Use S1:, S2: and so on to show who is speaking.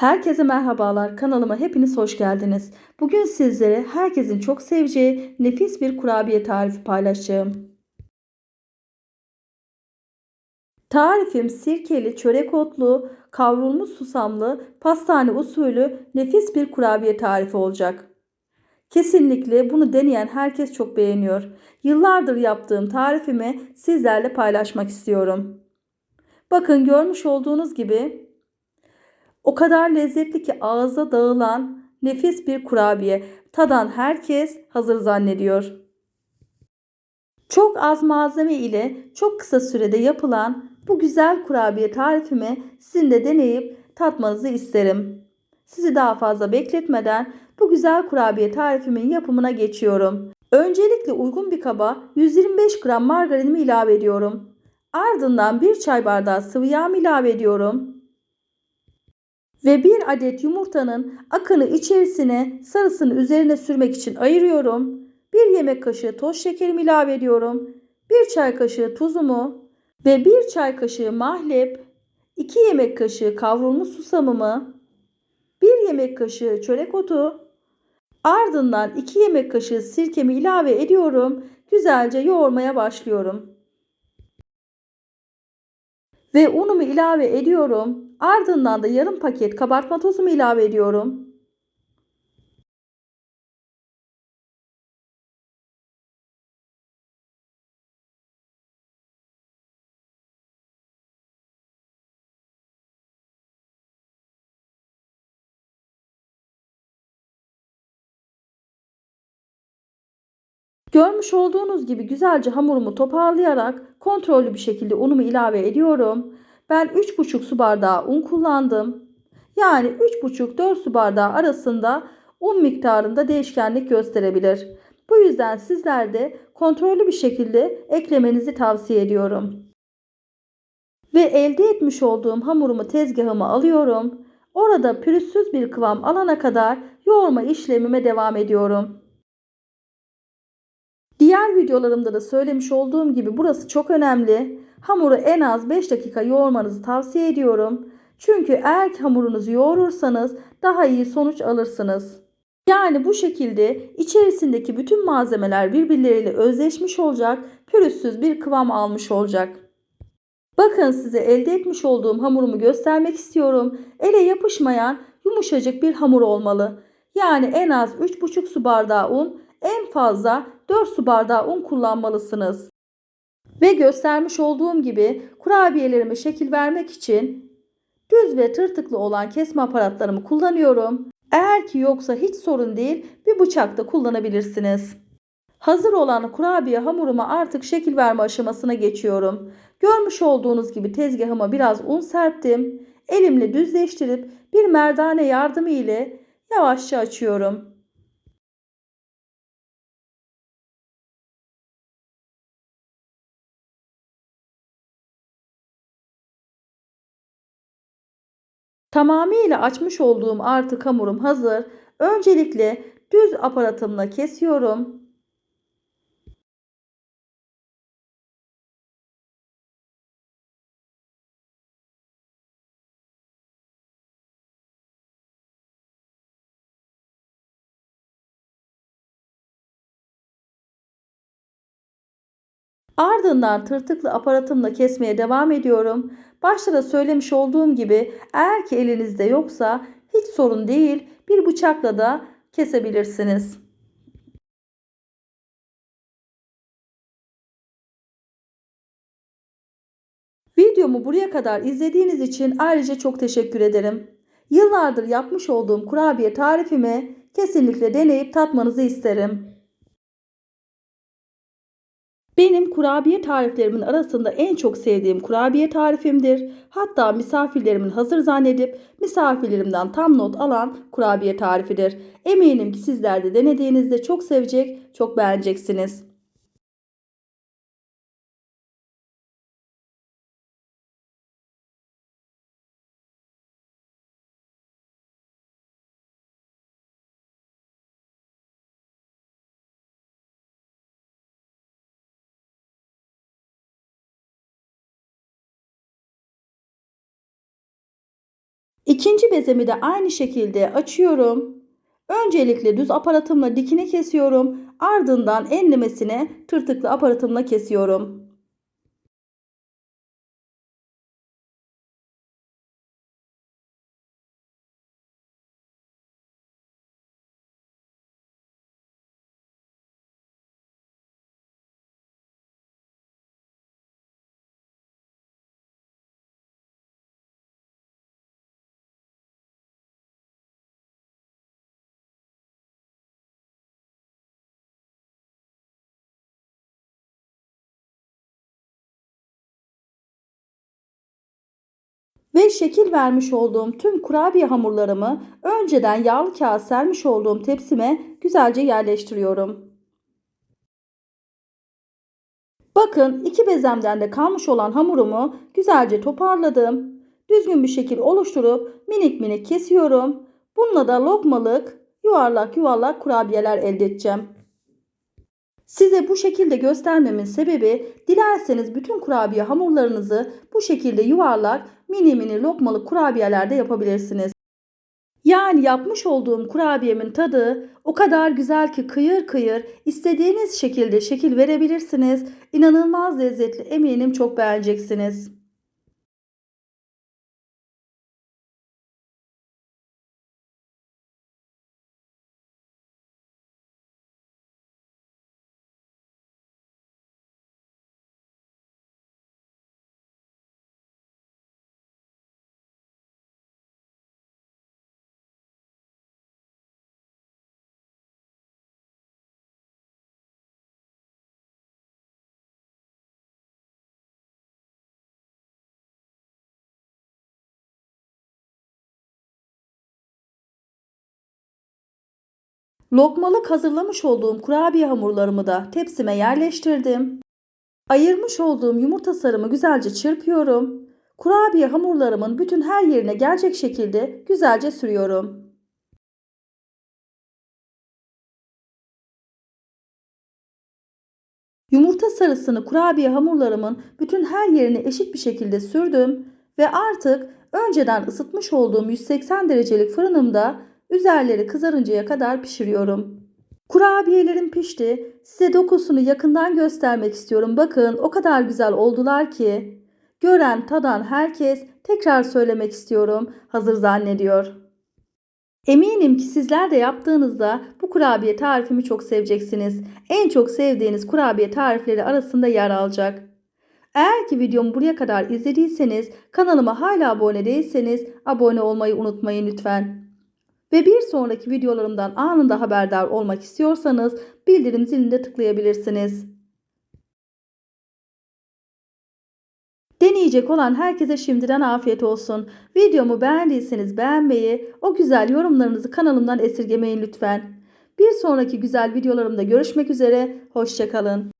S1: Herkese merhabalar. Kanalıma hepiniz hoş geldiniz. Bugün sizlere herkesin çok seveceği nefis bir kurabiye tarifi paylaşacağım. Tarifim sirkeli, çörek otlu, kavrulmuş susamlı, pastane usulü nefis bir kurabiye tarifi olacak. Kesinlikle bunu deneyen herkes çok beğeniyor. Yıllardır yaptığım tarifimi sizlerle paylaşmak istiyorum. Bakın görmüş olduğunuz gibi o kadar lezzetli ki ağza dağılan nefis bir kurabiye. Tadan herkes hazır zannediyor. Çok az malzeme ile çok kısa sürede yapılan bu güzel kurabiye tarifimi sizin de deneyip tatmanızı isterim. Sizi daha fazla bekletmeden bu güzel kurabiye tarifimin yapımına geçiyorum. Öncelikle uygun bir kaba 125 gram margarinimi ilave ediyorum. Ardından 1 çay bardağı sıvı yağ ilave ediyorum. Ve 1 adet yumurtanın akını içerisine sarısını üzerine sürmek için ayırıyorum. 1 yemek kaşığı toz şekerimi ilave ediyorum. 1 çay kaşığı tuzumu ve 1 çay kaşığı mahlep, 2 yemek kaşığı kavrulmuş susamımı, 1 yemek kaşığı çörek otu, ardından 2 yemek kaşığı sirkemi ilave ediyorum. Güzelce yoğurmaya başlıyorum. Ve unumu ilave ediyorum. Ardından da yarım paket kabartma tozumu ilave ediyorum. Görmüş olduğunuz gibi güzelce hamurumu toparlayarak kontrollü bir şekilde unumu ilave ediyorum. Ben 3,5 su bardağı un kullandım. Yani 3,5-4 su bardağı arasında un miktarında değişkenlik gösterebilir. Bu yüzden sizler de kontrollü bir şekilde eklemenizi tavsiye ediyorum. Ve elde etmiş olduğum hamurumu tezgahıma alıyorum. Orada pürüzsüz bir kıvam alana kadar yoğurma işlemime devam ediyorum. Diğer videolarımda da söylemiş olduğum gibi burası çok önemli. Hamuru en az 5 dakika yoğurmanızı tavsiye ediyorum. Çünkü eğer hamurunuzu yoğurursanız daha iyi sonuç alırsınız. Yani bu şekilde içerisindeki bütün malzemeler birbirleriyle özleşmiş olacak, pürüzsüz bir kıvam almış olacak. Bakın size elde etmiş olduğum hamurumu göstermek istiyorum. Ele yapışmayan yumuşacık bir hamur olmalı. Yani en az 3,5 su bardağı un, en fazla 4 su bardağı un kullanmalısınız. Ve göstermiş olduğum gibi kurabiyelerime şekil vermek için düz ve tırtıklı olan kesme aparatlarımı kullanıyorum. Eğer ki yoksa hiç sorun değil bir bıçak da kullanabilirsiniz. Hazır olan kurabiye hamuruma artık şekil verme aşamasına geçiyorum. Görmüş olduğunuz gibi tezgahıma biraz un serptim. Elimle düzleştirip bir merdane yardımı ile yavaşça açıyorum. Tamamıyla açmış olduğum artık hamurum hazır. Öncelikle düz aparatımla kesiyorum. Ardından tırtıklı aparatımla kesmeye devam ediyorum. Başta da söylemiş olduğum gibi eğer ki elinizde yoksa hiç sorun değil bir bıçakla da kesebilirsiniz. Videomu buraya kadar izlediğiniz için ayrıca çok teşekkür ederim. Yıllardır yapmış olduğum kurabiye tarifimi kesinlikle deneyip tatmanızı isterim. Benim kurabiye tariflerimin arasında en çok sevdiğim kurabiye tarifimdir. Hatta misafirlerimin hazır zannedip misafirlerimden tam not alan kurabiye tarifidir. Eminim ki sizler de denediğinizde çok sevecek, çok beğeneceksiniz. İkinci bezemi de aynı şekilde açıyorum. Öncelikle düz aparatımla dikine kesiyorum. Ardından enlemesine tırtıklı aparatımla kesiyorum. Ve şekil vermiş olduğum tüm kurabiye hamurlarımı önceden yağlı kağıt sermiş olduğum tepsime güzelce yerleştiriyorum. Bakın iki bezemden de kalmış olan hamurumu güzelce toparladım. Düzgün bir şekil oluşturup minik minik kesiyorum. Bununla da lokmalık yuvarlak yuvarlak kurabiyeler elde edeceğim. Size bu şekilde göstermemin sebebi dilerseniz bütün kurabiye hamurlarınızı bu şekilde yuvarlak mini mini lokmalık kurabiyeler de yapabilirsiniz. Yani yapmış olduğum kurabiyemin tadı o kadar güzel ki kıyır kıyır istediğiniz şekilde şekil verebilirsiniz. İnanılmaz lezzetli eminim çok beğeneceksiniz. Lokmalık hazırlamış olduğum kurabiye hamurlarımı da tepsime yerleştirdim. Ayırmış olduğum yumurta sarımı güzelce çırpıyorum. Kurabiye hamurlarımın bütün her yerine gelecek şekilde güzelce sürüyorum. Yumurta sarısını kurabiye hamurlarımın bütün her yerine eşit bir şekilde sürdüm ve artık önceden ısıtmış olduğum 180 derecelik fırınımda üzerleri kızarıncaya kadar pişiriyorum. Kurabiyelerim pişti. Size dokusunu yakından göstermek istiyorum. Bakın o kadar güzel oldular ki. Gören, tadan herkes tekrar söylemek istiyorum. Hazır zannediyor. Eminim ki sizler de yaptığınızda bu kurabiye tarifimi çok seveceksiniz. En çok sevdiğiniz kurabiye tarifleri arasında yer alacak. Eğer ki videomu buraya kadar izlediyseniz, kanalıma hala abone değilseniz abone olmayı unutmayın lütfen. Ve bir sonraki videolarımdan anında haberdar olmak istiyorsanız bildirim zilinde tıklayabilirsiniz. Deneyecek olan herkese şimdiden afiyet olsun. Videomu beğendiyseniz beğenmeyi, o güzel yorumlarınızı kanalımdan esirgemeyin lütfen. Bir sonraki güzel videolarımda görüşmek üzere, hoşçakalın.